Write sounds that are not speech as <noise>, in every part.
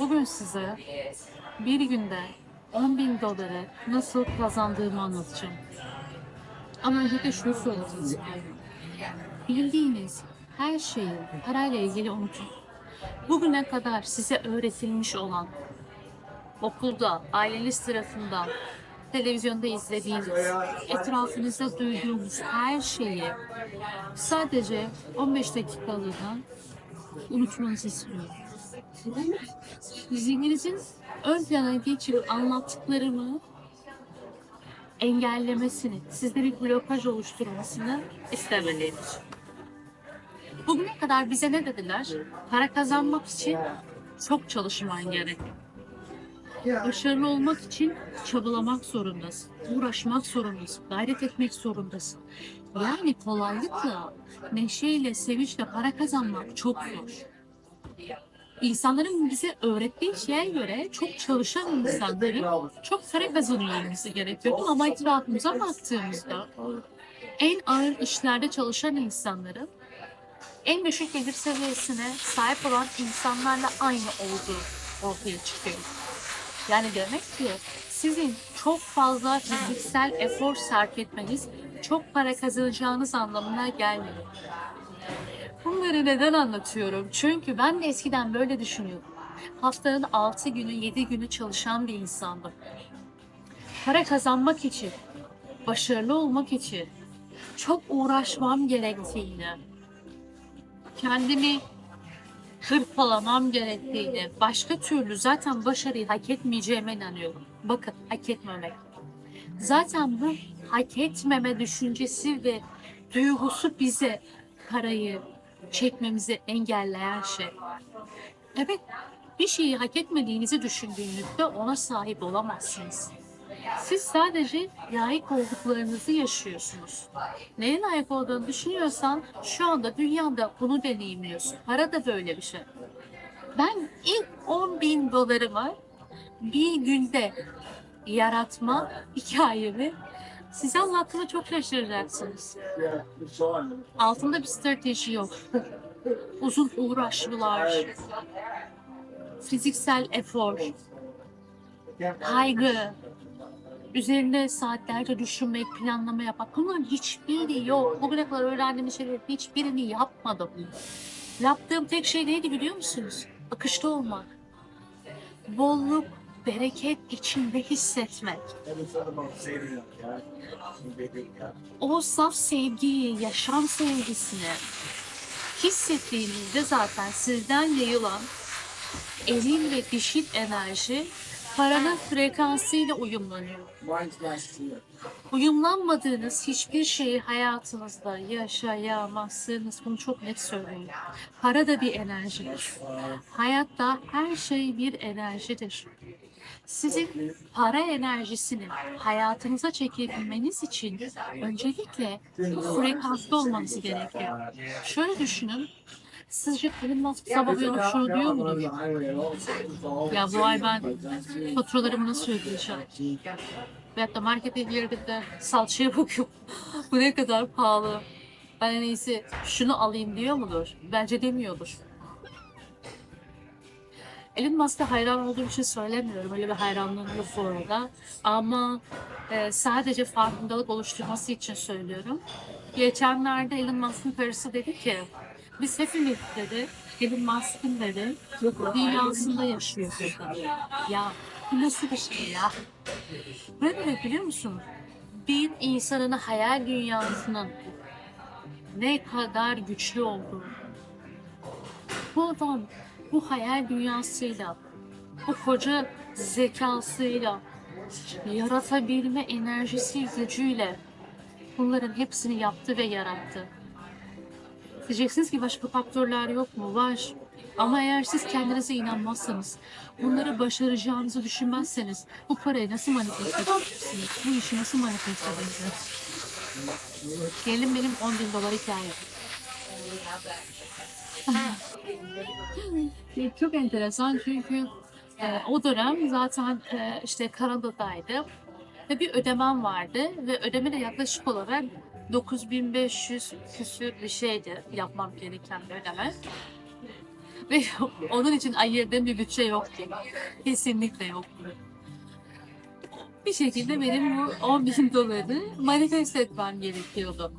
Bugün size bir günde 10 bin doları nasıl kazandığımı anlatacağım. Ama öncelikle şunu söylemek. Bildiğiniz her şeyi parayla ilgili unutun. Bugüne kadar size öğretilmiş olan okulda, aileniz tarafından, televizyonda izlediğiniz, etrafınızda duyduğunuz her şeyi sadece 15 dakikalığına unutmanızı istiyorum. Zihninizin ön plana geçirip anlattıklarımı engellemesini, sizde bir blokaj oluşturmasını istemediğim için. Bugüne kadar bize ne dediler? Para kazanmak için çok çalışman gerek. Başarılı olmak için çabalamak zorundasın. Uğraşmak zorundasın. Gayret etmek zorundasın. Yani kolaylıkla, neşeyle, sevinçle para kazanmak çok zor. İnsanların bize öğrettiği şeye göre çok çalışan insanların çok para kazanıyor olması gerekiyordu ama etrafımıza baktığımızda en ağır işlerde çalışan insanların en düşük gelir seviyesine sahip olan insanlarla aynı olduğu ortaya çıkıyor. Yani demek ki sizin çok fazla fiziksel efor sarf etmeniz çok para kazanacağınız anlamına gelmiyor. Bunları neden anlatıyorum? Çünkü ben de eskiden böyle düşünüyordum. Haftanın 6 günü, 7 günü çalışan bir insandım. Para kazanmak için, başarılı olmak için çok uğraşmam gerektiğini, kendimi hırpalamam gerektiğini, başka türlü zaten başarıyı hak etmeyeceğime inanıyorum. Bakın hak etmemek. Zaten bu hak etmeme düşüncesi ve duygusu bize parayı çekmemizi engelleyen şey. Evet, bir şeyi hak etmediğinizi düşündüğünüzde ona sahip olamazsınız. Siz sadece layık olduklarınızı yaşıyorsunuz. Neye layık olduğunu düşünüyorsan şu anda dünyada bunu deneyimliyorsun. Para da böyle bir şey. Ben ilk 10 bin dolarımı bir günde yaratma hikayemi size anlattığımda çok şaşıracaksınız. Altında bir strateji yok. Uzun uğraşmalar, fiziksel efor, kaygı, üzerinde saatlerce düşünmek, planlama yapmak. Bunların hiçbiri yok. Bugüne kadar öğrendiğim şeylerin hiçbirini yapmadım. Yaptığım tek şey neydi biliyor musunuz? Akışta olmak. Bolluk, bereket içinde hissetmek. O saf sevgiyi, yaşam sevgisini hissettiğinizde zaten sizden yayılan eril ve dişil enerji paranın frekansıyla uyumlanıyor. Uyumlanmadığınız hiçbir şeyi hayatınızda yaşayamazsınız. Bunu çok net söylüyorum. Para da bir enerjidir. Hayatta her şey bir enerjidir. Sizin para enerjisini hayatınıza çekebilmeniz için öncelikle bu frekansta olmanız gerekiyor. Şöyle düşünün. Sizce Elon Musk sabah şunu diyor mudur? Ya bu ay ben faturalarımı nasıl ödeyeceğim? Veyahut da markete girdiğimde salçaya <laughs> bakıyorum. bu ne kadar pahalı. Ben en iyisi şunu alayım diyor mudur? Bence demiyordur. Elon Musk'a hayran olduğum için söylemiyorum. Öyle bir hayranlığım yok bu arada. Ama e, sadece farkındalık oluşturması için söylüyorum. Geçenlerde Elon Musk'ın karısı dedi ki biz hepimiz dedi Elon Musk'ın dedi dünyasında yaşıyoruz dedi. Ya bu nasıl bir şey ya? Ne demek biliyor musun? Bir insanın hayal dünyasının ne kadar güçlü olduğunu. Bu adam bu hayal dünyasıyla, bu koca zekasıyla, yaratabilme enerjisi gücüyle bunların hepsini yaptı ve yarattı. Diyeceksiniz ki başka faktörler yok mu? Var. Ama eğer siz kendinize inanmazsanız, bunları başaracağınızı düşünmezseniz bu parayı nasıl manifeste edebilirsiniz? Bu işi nasıl manifeste edebilirsiniz? Gelin benim 10 bin dolar hikayem. <laughs> Çok enteresan çünkü e, o dönem zaten e, işte Kanada'daydı ve bir ödemem vardı ve ödeme de yaklaşık olarak 9500 küsür bir şeydi yapmam gereken bir ödeme. Ve <laughs> onun için ayırdığım bir bütçe yoktu. Kesinlikle yoktu. Bir şekilde benim bu 10 bin doları manifest etmem gerekiyordu.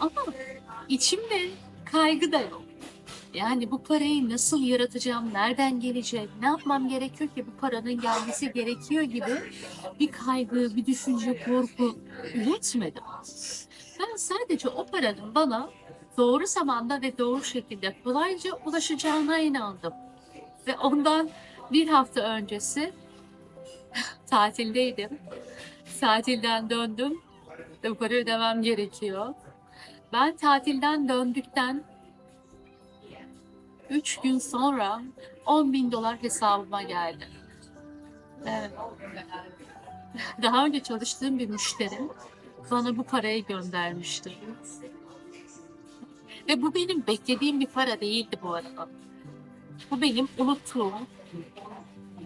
Ama içimde kaygı da yok. Yani bu parayı nasıl yaratacağım, nereden gelecek, ne yapmam gerekiyor ki bu paranın gelmesi gerekiyor gibi bir kaygı, bir düşünce, korku üretmedim. Ben sadece o paranın bana doğru zamanda ve doğru şekilde kolayca ulaşacağına inandım. Ve ondan bir hafta öncesi <laughs> tatildeydim. Tatilden döndüm ve bu parayı ödemem gerekiyor. Ben tatilden döndükten 3 gün sonra 10 bin dolar hesabıma geldi. Daha önce çalıştığım bir müşterim bana bu parayı göndermişti. Ve bu benim beklediğim bir para değildi bu arada. Bu benim unuttuğum,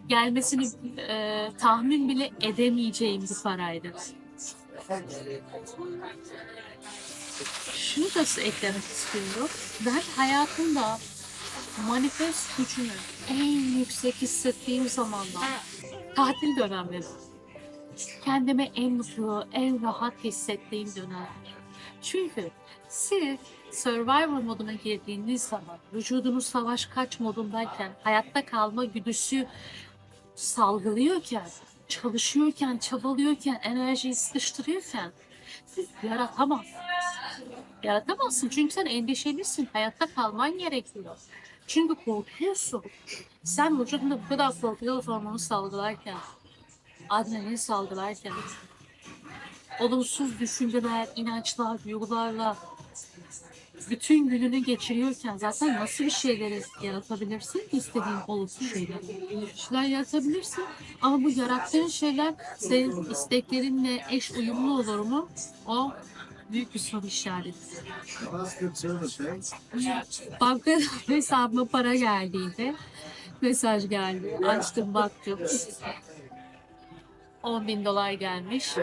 gelmesini e, tahmin bile edemeyeceğim bir paraydı. Şunu da eklemek istiyorum. Ben hayatımda manifest gücünü en yüksek hissettiğim zamanlar tatil dönemleri. Kendimi en mutlu, en rahat hissettiğim dönemler. Çünkü siz Survivor moduna girdiğiniz zaman, vücudunuz savaş kaç modundayken, hayatta kalma güdüsü salgılıyorken, çalışıyorken, çabalıyorken, enerjiyi sıkıştırıyorken siz yaratamazsınız. Yaratamazsın çünkü sen endişelisin. Hayatta kalman gerekiyor. Çünkü korkuyorsun. Sen vücudunda bu kadar korkuyor hormonu salgılarken, adrenalin salgılarken, olumsuz düşünceler, inançlar, duygularla bütün gününü geçiriyorken zaten nasıl bir şeyleri yaratabilirsin ki istediğin olumsuz şeyler? Şeyler yaratabilirsin ama bu yarattığın şeyler senin isteklerinle eş uyumlu olur mu? O büyük bir soru işareti. Banka <laughs> hesabıma para geldiydi. Mesaj geldi. Açtım baktım. 10 bin dolar gelmiş.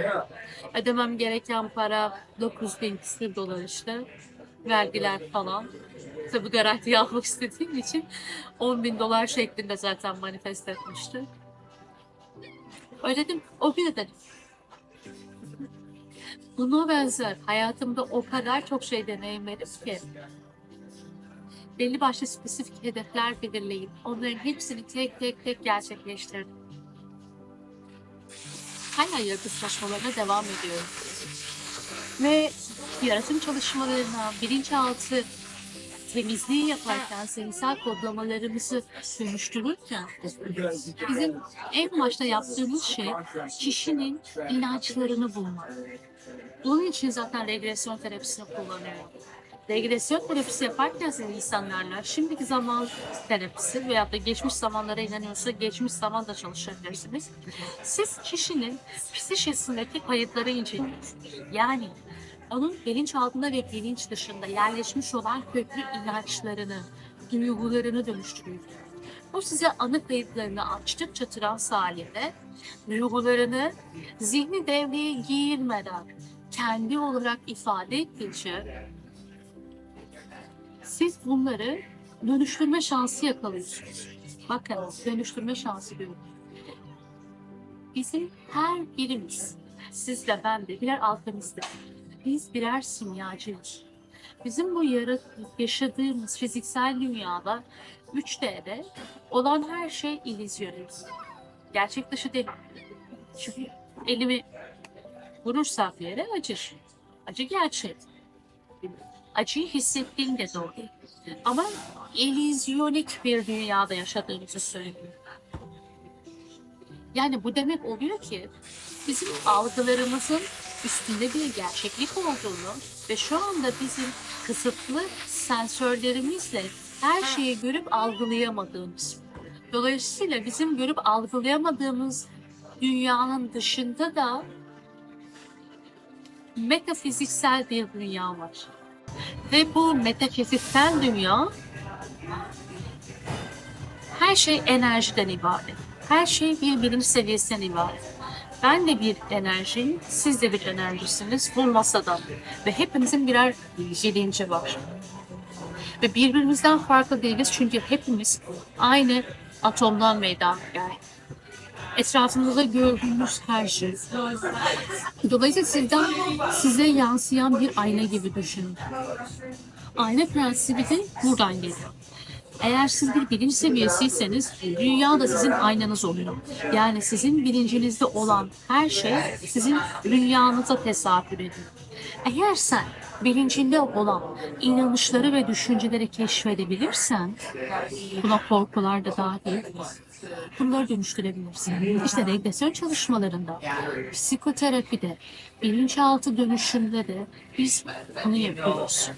Ödemem gereken para 9 bin küsür dolar işte. Vergiler falan. Tabi garantiye <laughs> almak istediğim için 10 bin dolar şeklinde zaten manifest etmişti. Ödedim. O gün ödedim. Buna benzer hayatımda o kadar çok şey deneyimledim ki belli başlı spesifik hedefler belirleyip onların hepsini tek tek tek gerçekleştirdim. Hala yaratım çalışmalarına devam ediyorum. Ve yaratım çalışmalarına, bilinçaltı temizliği yaparken, zihinsel kodlamalarımızı dönüştürürken bizim en başta yaptığımız şey kişinin inançlarını bulmak. Bunun için zaten regresyon terapisini kullanıyorum. Regresyon terapisi yaparken insanlarla şimdiki zaman terapisi veya da geçmiş zamanlara inanıyorsa geçmiş zaman da çalışabilirsiniz. Siz kişinin psişesindeki kayıtları inceliyorsunuz. Yani onun bilinçaltında ve bilinç dışında yerleşmiş olan köklü inançlarını, duygularını dönüştürüyorsunuz. Bu size anı kayıtlarını açtıkça trans halinde duygularını zihni devreye girmeden kendi olarak ifade ettikçe siz bunları dönüştürme şansı yakalıyorsunuz. Bakın dönüştürme şansı diyorum. Bizim her birimiz, siz de ben de birer alkemistler. Biz birer simyacıyız. Bizim bu yarat yaşadığımız fiziksel dünyada 3D'de olan her şey illüzyonumuz. Gerçek dışı değil. Çünkü elimi vurursam bir yere acır. Acı gerçek. Acıyı hissettiğinde doğru. Ama illüzyonik bir dünyada yaşadığımızı söylüyor. Yani bu demek oluyor ki bizim algılarımızın üstünde bir gerçeklik olduğunu ve şu anda bizim kısıtlı sensörlerimizle her şeyi görüp algılayamadığımız. Dolayısıyla bizim görüp algılayamadığımız dünyanın dışında da metafiziksel bir dünya var. Ve bu metafiziksel dünya her şey enerjiden ibaret. Her şey bir bilinç seviyesinden ibaret. Ben de bir enerjiyim, siz de bir enerjisiniz bu masada. Ve hepimizin birer bilinci var. Ve birbirimizden farklı değiliz çünkü hepimiz aynı atomdan meydana geldik. Etrafınızda gördüğünüz her şey. Dolayısıyla sizden size yansıyan bir ayna gibi düşünün. Ayna prensibi de buradan geliyor. Eğer siz bir bilinç seviyesiyseniz dünya da sizin aynanız oluyor. Yani sizin bilincinizde olan her şey sizin dünyanıza tesahür ediyor. Eğer sen bilincinde olan inanışları ve düşünceleri keşfedebilirsen, buna korkular da dahil, bunları dönüştürebilirsin. İşte regresyon çalışmalarında, psikoterapide, bilinçaltı dönüşümde de biz bunu yapıyoruz.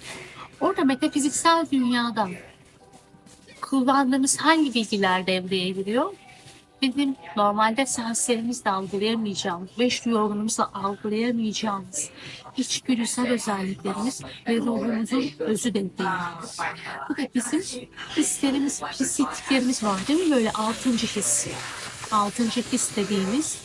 Orada metafiziksel dünyadan kullandığımız hangi bilgiler devreye giriyor? Bizim normalde senslerimizle algılayamayacağımız, beş duyularımızla algılayamayacağımız içgüdüsel özelliklerimiz ve ruhumuzun özü. Bu da bizim hislerimiz, hissettiklerimiz var değil mi? Böyle altıncı his. Altıncı his dediğimiz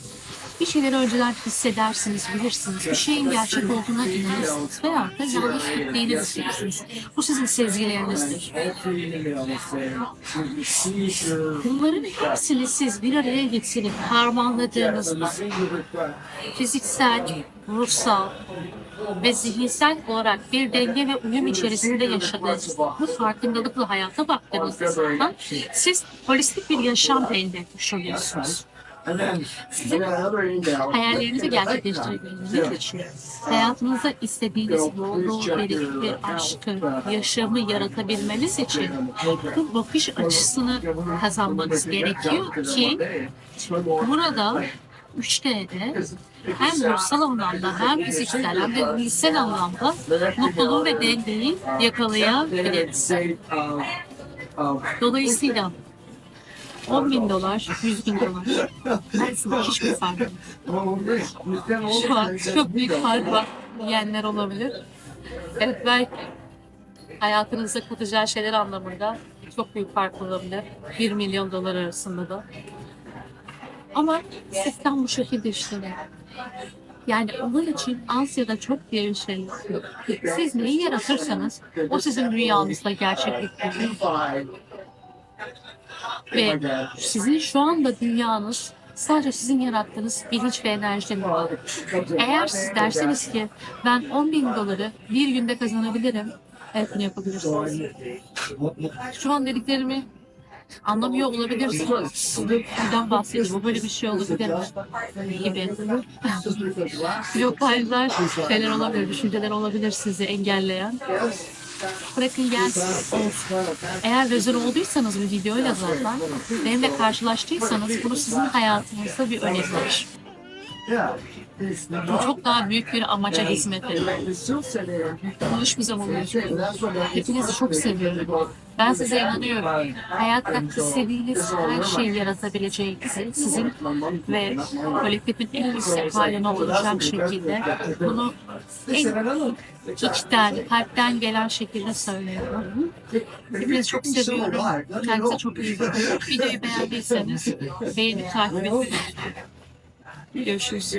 bir şeyleri önceden hissedersiniz, bilirsiniz. Bir şeyin gerçek olduğuna inanırsınız veya da yanlış gittiğini düşünürsünüz. Bu sizin sezgilerinizdir. Bunların hepsini siz bir araya getirip harmanladığınızda fiziksel, ruhsal ve zihinsel olarak bir denge ve uyum içerisinde yaşadığınız bu farkındalıkla hayata baktığınızda siz holistik bir yaşam elde etmiş oluyorsunuz. Sizin hayallerinizi gerçekleştirebilmeniz için hayatınızda istediğiniz bolluğu, bereket, aşkı, yaşamı yaratabilmeniz için bu bakış açısını kazanmanız gerekiyor ki burada 3D'de hem ruhsal anlamda hem fiziksel hem de zihinsel anlamda mutluluğu ve dengeyi yakalayabiliriz. Dolayısıyla 10 bin dolar, 100 bin dolar. Aslında hiçbir fark yok. Şu an çok büyük fark var diyenler olabilir. Evet belki hayatınızda katacağı şeyler anlamında çok büyük fark olabilir. 1 milyon dolar arasında da. Ama sistem bu şekilde işleniyor. Yani onun için az ya da çok diye bir şey yok. Siz neyi yaratırsanız o sizin rüyanızda gerçeklik. Ve sizin şu anda dünyanız sadece sizin yarattığınız bilinç ve enerjiden ibaret. Eğer siz derseniz ki ben 10 bin doları bir günde kazanabilirim, evet bunu yapabilirsiniz. Şu an dediklerimi anlamıyor olabilirsiniz. Buradan bahsediyorum. Böyle bir şey olabilir? Gibi. Blokajlar şeyler olabilir, düşünceler olabilir sizi engelleyen. Bırakın gelsin. Eğer rezil olduysanız bu videoyla zaten benimle karşılaştıysanız bunu sizin hayatınızda bir önemi var. Bu çok daha büyük bir amaca hizmet ediyor. Zaman unutmayın. Hepinizi çok seviyorum. Ben size inanıyorum. Hayatta istediğiniz her şeyi yaratabileceğinizi sizin ve kolektifin en yüksek haline olacak şekilde bunu en içten, kalpten gelen şekilde söylüyorum. Hepinizi çok seviyorum. Kendinize çok iyi bakın. Videoyu beğendiyseniz beğenip takip edin. Görüşürüz.